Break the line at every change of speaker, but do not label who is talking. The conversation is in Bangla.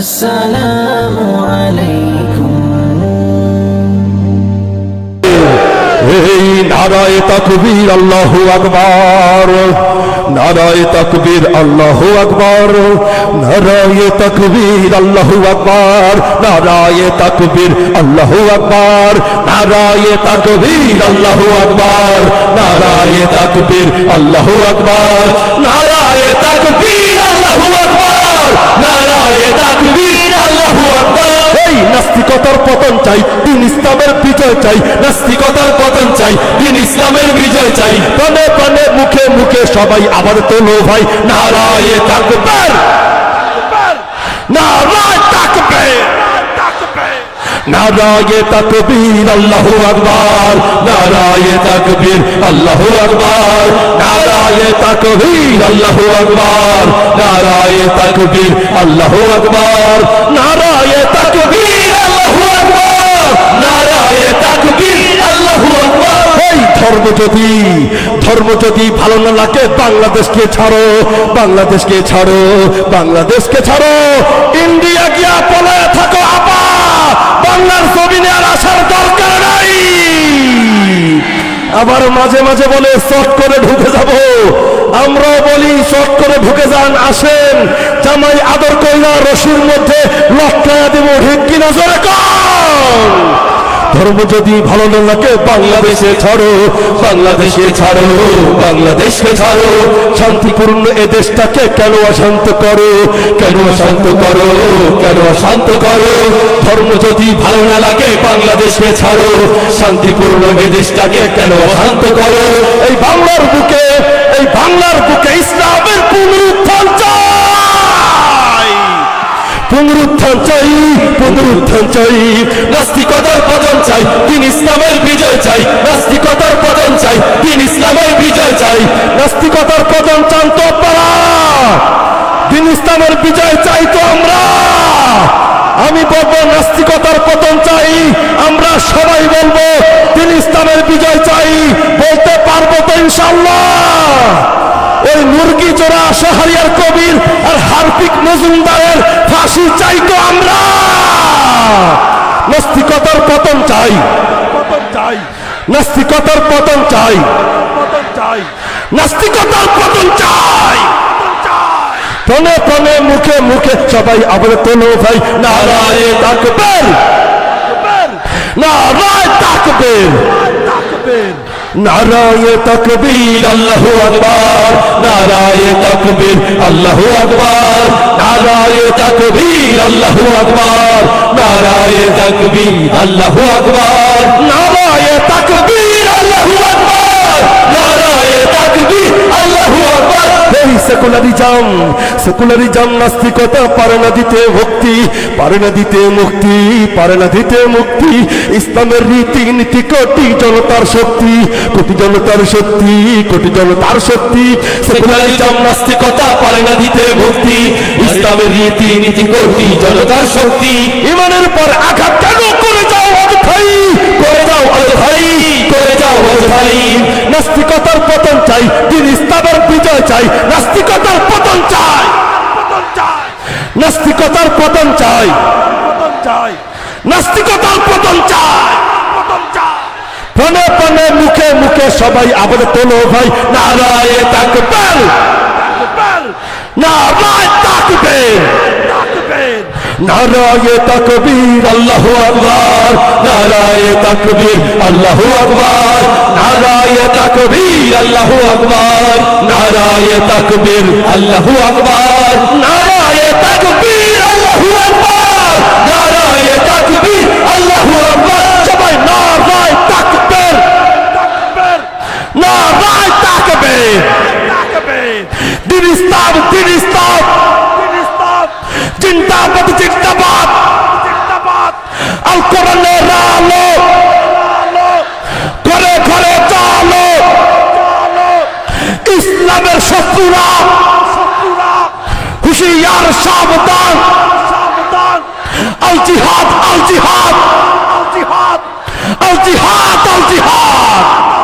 আসসালামু আলাইকুম
এই নারায় তাকবীর আল্লাহু আকবার, নারায় তাকবীর আল্লাহু আকবার, নারায় তাকবীর আল্লাহু আকবার, নারায় তাকবীর আল্লাহু আকবার, নারায় তাকবীর আল্লাহু আকবার, নারায় তাকবীর আল্লাহু আকবার, নারায় পতন চাই, দিন ইসলামের বিজয় চাই, নাস্তিকতার পতন চাই, দিন ইসলামের বিজয় চাই। প্রাণে প্রাণে, মুখে মুখে সবাই আবার তোলো ভাই, নারায় তাকবীর, নারায় নারায়ে তাকবীর, আল্লাহু আকবার, নারায়ে তাকবীর, আল্লাহু আকবার, নারায়ে তাকবীর নারায়ে তাকবীর, আল্লাহু আকবার, নারায়ে তাকবীর আল্লাহু আকবার নারায়ে তাকবীর আল্লাহু আকবার এই ধর্ম যদি ধর্ম যদি ভালো না লাগে, বাংলাদেশকে ছাড়ো বাংলাদেশকে ছাড়ো বাংলাদেশকে ছাড়ো। ইন্ডিয়া গিয়া পলায় থাকো আপা, বাংলার জমিনে আর আসার দরকার নাই। আবার মাঝে মাঝে বলে, শর্ট করে ঢুকে যাব। আমরাও বলি, শর্ট করে ঢুকে যান, আসেন। জামাই আদর কইলা রশির মধ্যে লটকায়া দেব, ঠিক কিনা জোরে কম ধর্ম যদি ভালো না লাগে, বাংলাদেশে ছাড়ো বাংলাদেশে ছাড়ো, বাংলাদেশকে ছাড়ো। শান্তিপূর্ণ এ দেশটাকে কেন অশান্ত করো? কেন অশান্ত করো? কেন অশান্ত করো? ধর্ম যদি ভালো না লাগে, বাংলাদেশকে ছাড়ো। শান্তিপূর্ণ এ দেশটাকে কেন অশান্ত করো? এই বাংলার বুকে, এই বাংলার বুকে ইসলামের পুনরুত্থান চাই। পুনরুত্থান চাই পুনরুত্থান চাই। নাস্তিকতার বিজয় চাই। নাস্তিকতার পতন চান তো আপনারা। দিন ইসলামের বিজয় চাই তো আমরা। আমি বলব, নাস্তিকতার পতন চাই। আমরা সবাই বলব, দিন ইসলামের বিজয় চাই। বলতে পারব তো ইনশাল্লাহ ওই মুরগি চোরা শাহরিয়ার কবির আর হার্পিক মজুমদারের ফাঁসি চাই তো আমরা। নাস্তিকতার পতন চাই পতন চাই। নাস্তিকতার পতন চাই। নাস্তিকতার পতন চাই। প্রণে প্রণে, মুখে মুখে সবাই আবার তোলো ভাই নারায় তাকবের নারায় তাকবের নারায় তকবীর, আল্লাহ আকবার। নারায় তকবীর, আল্লাহ আকবার। নারায় তকবীর, আল্লাহ আকবার। নারায় তকবীর, আল্লাহ আকবার নারায় তকবীর আল্লাহ আকবার নারায় তকবীর আল্লাহ আকবার এই সেকুলারিজম সেকুলারিজম নাস্তিকতা পারে না দিতে ভক্তি পারে না দিতে মুক্তি, পারে না দিতে মুক্তি। ইসলামের রীতি নীতি কোটি জনতার শক্তি, কোটি জনতার শক্তি, কোটি জনতার শক্তি। সেকুলারিজম নাস্তিকতা পারে না দিতে ভক্তি ইসলামের রীতি নীতি কোটি জনতার শক্তি। ইমানের পর আঘাত কেন করে যাও অযথাই? করে যাও অযথাই, করে যাও অযথাই। নাস্তিকতার পতন চাই চাই। নাস্তিকতার পতন চাই। নাস্তিকতার পতন চাই। নাস্তিকতার পতন চাই। প্রাণে প্রাণে, মুখে মুখে সবাই আবার তোলো ভাই, নারায় তাকবের। নারায় তাকবের। নারায় তাকবীর, আল্লাহ আকবার। নারায় তাকবীর, আল্লাহ আকবার। নারায় তাকবীর, আল্লাহ আকবার। নারায় তাকবীর, আল্লাহ আকবার। নারায় তাকবীর, আল্লাহ আকবার। নারায় তাকবীর, আল্লাহ আকবার। সবাই নারায় তাকবীর। নারায় তাকবীর। দিন ইসলাম দিন ইসলাম জিন্দাবাদ জিন্দাবাদ। আল কোরআনের আলো ঘরে ঘরে চালো ইসলামের শত্রুরা। হুশিয়ার সাবধান। আল জিহাদ। আল জিহাদ আল জিহাদ আল জিহাদ।